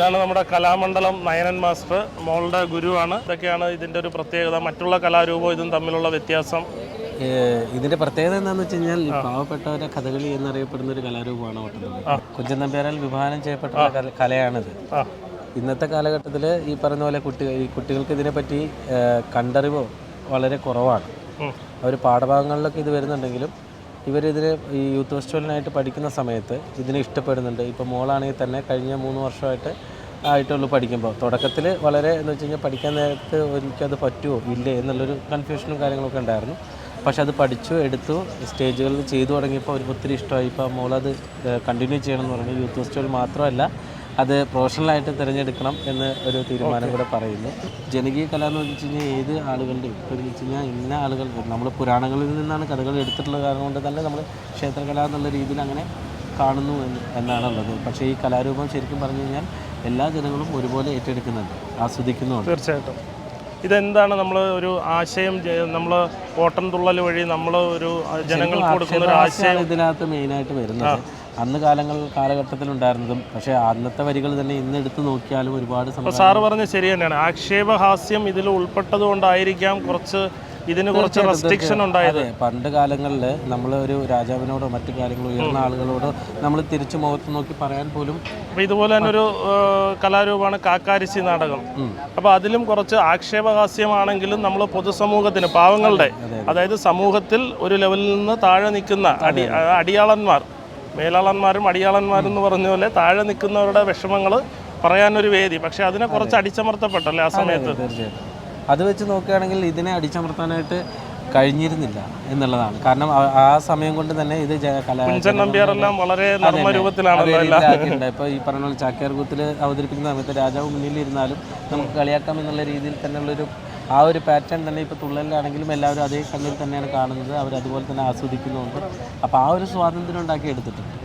ഇതാണ് നമ്മുടെ കലാമണ്ഡലം നയനൻ മാസ്റ്റർ മോളുടെ ഗുരുവാണ്. ഇതൊക്കെയാണ് ഇതിന്റെ ഒരു പ്രത്യേകത. മറ്റുള്ള കലാരൂപവും ഇതും തമ്മിലുള്ള വ്യത്യാസം. ഇതിന്റെ പ്രത്യേകത എന്താണെന്ന് വെച്ച് കഴിഞ്ഞാൽ പാവപ്പെട്ടവരെ കഥകളി എന്നറിയപ്പെടുന്ന ഒരു കലാരൂപമാണ് ഓട്ടംതുള്ളൽ കുഞ്ചൻ നമ്പ്യാരാൽ വിഭാവനം ചെയ്യപ്പെട്ട കലയാണിത്. ഇന്നത്തെ കാലഘട്ടത്തിൽ ഈ പറഞ്ഞ പോലെ കുട്ടി കുട്ടികൾക്ക് ഇതിനെപ്പറ്റി കണ്ടറിവ് വളരെ കുറവാണ്. അവർ പാഠഭാഗങ്ങളിലൊക്കെ ഇത് വരുന്നുണ്ടെങ്കിലും ഇവരിതിന് ഈ യൂത്ത് ഫെസ്റ്റിവലിനായിട്ട് പഠിക്കുന്ന സമയത്ത് ഇതിനെ ഇഷ്ടപ്പെടുന്നുണ്ട്. ഇപ്പോൾ മോളാണെങ്കിൽ തന്നെ കഴിഞ്ഞ മൂന്ന് വർഷമായിട്ട് ആയിട്ടുള്ളൂ പഠിക്കുമ്പോൾ. തുടക്കത്തിൽ വളരെ എന്ന് വെച്ച് കഴിഞ്ഞാൽ പഠിക്കാൻ നേരത്ത് എനിക്കത് പറ്റുമോ ഇല്ലേ? എന്നുള്ളൊരു കൺഫ്യൂഷനും കാര്യങ്ങളൊക്കെ ഉണ്ടായിരുന്നു. പക്ഷെ അത് പഠിച്ചു എടുത്തു സ്റ്റേജുകളിൽ ചെയ്തു തുടങ്ങിയപ്പോൾ അവർക്ക് ഒത്തിരി ഇഷ്ടമായി. ഇപ്പോൾ മോളത് കണ്ടിന്യൂ ചെയ്യണം എന്ന് പറഞ്ഞു. യൂത്ത് ഫെസ്റ്റിവൽ മാത്രമല്ല അത് പ്രൊഫഷണലായിട്ട് തിരഞ്ഞെടുക്കണം എന്ന് ഒരു തീരുമാനം കൂടെ പറയുന്നു. ജനകീയ കല എന്ന് വെച്ച് കഴിഞ്ഞാൽ ഏത് ആളുകളുടെയും ഇപ്പോൾ എന്ന് വെച്ച് കഴിഞ്ഞാൽ ഇന്ന ആളുകൾ നമ്മൾ പുരാണങ്ങളിൽ നിന്നാണ് കഥകൾ എടുത്തിട്ടുള്ള കാരണം കൊണ്ട് തന്നെ നമ്മൾ ക്ഷേത്രകല എന്നുള്ള രീതിയിൽ അങ്ങനെ കാണുന്നു എന്ന് എന്നാണുള്ളത്. പക്ഷേ ഈ കലാരൂപം ശരിക്കും പറഞ്ഞു കഴിഞ്ഞാൽ എല്ലാ ജനങ്ങളും ഒരുപോലെ ഏറ്റെടുക്കുന്നുണ്ട് ആസ്വദിക്കുന്നുണ്ട് തീർച്ചയായിട്ടും. ഇതെന്താണ് നമ്മൾ ഒരു ആശയം നമ്മൾ ഓട്ടം തുള്ളൽ വഴി നമ്മൾ ഒരു ജനങ്ങൾക്ക് കൊടുക്കുന്ന ഒരു ആശയം? ഇതിനകത്ത് മെയിനായിട്ട് വരുന്നത്. അന്ന് കാലങ്ങൾ കാലഘട്ടത്തിൽ ഉണ്ടായിരുന്നതും പക്ഷേ അന്നത്തെ വരികൾ തന്നെ ഇന്ന് എടുത്തു നോക്കിയാലും ഒരുപാട് സാറ് പറഞ്ഞ ശരി തന്നെയാണ്. ആക്ഷേപഹാസ്യം ഇതിൽ ഉൾപ്പെട്ടത് കൊണ്ടായിരിക്കാം കുറച്ച് ഇതിന് കുറച്ച് റെസ്ട്രിക്ഷൻ ഉണ്ടായത്. പണ്ട് കാലങ്ങളിൽ നമ്മൾ ഒരു രാജാവിനോടോ മറ്റു കാര്യങ്ങളോ ഉയർന്ന ആളുകളോടോ നമ്മൾ തിരിച്ചു മുഖത്ത് നോക്കി പറയാൻ പോലും അപ്പോൾ ഇതുപോലെ തന്നെ ഒരു കലാരൂപമാണ് കാക്കാരിശി നാടകം. അപ്പോൾ അതിലും കുറച്ച് ആക്ഷേപഹാസ്യമാണെങ്കിലും നമ്മൾ പൊതുസമൂഹത്തിന് പാവങ്ങളുടെ അതായത് സമൂഹത്തിൽ ഒരു ലെവലിൽ നിന്ന് താഴെ നിൽക്കുന്ന അടി അടിയാളന്മാർ മേലാളന്മാരും അടിയാളന്മാരും എന്ന് പറഞ്ഞ പോലെ താഴെ നിൽക്കുന്നവരുടെ വിഷമങ്ങൾ പറയാനൊരു വേദി. പക്ഷെ അതിനെ കുറച്ച് അടിച്ചമർത്തപ്പെട്ടല്ലേ ആ സമയത്ത്? തീർച്ചയായിട്ടും. അത് വെച്ച് നോക്കുകയാണെങ്കിൽ ഇതിനെ അടിച്ചമർത്താനായിട്ട് കഴിഞ്ഞിരുന്നില്ല എന്നുള്ളതാണ്. കാരണം ആ- സമയം കൊണ്ട് തന്നെ ഇത് നമ്പ്യാറെല്ലാം വളരെ ഇപ്പോൾ ഈ പറഞ്ഞ പോലെ ചാക്യാർകൂത്തിൽ അവതരിപ്പിക്കുന്ന സമയത്ത് രാജാവ് മുന്നിലിരുന്നാലും നമുക്ക് കളിയാക്കാം എന്നുള്ള രീതിയിൽ തന്നെയുള്ളൊരു ആ ഒരു പാറ്റേൺ തന്നെ ഇപ്പോൾ തുള്ളലിലാണെങ്കിലും എല്ലാവരും അതേ കണ്ണിൽ തന്നെയാണ് കാണുന്നത്. അവർ അതുപോലെ തന്നെ ആസ്വദിക്കുന്നുണ്ട്. അപ്പോൾ ആ ഒരു സ്വാതന്ത്ര്യം ഉണ്ടാക്കി എടുത്തിട്ടുണ്ട്.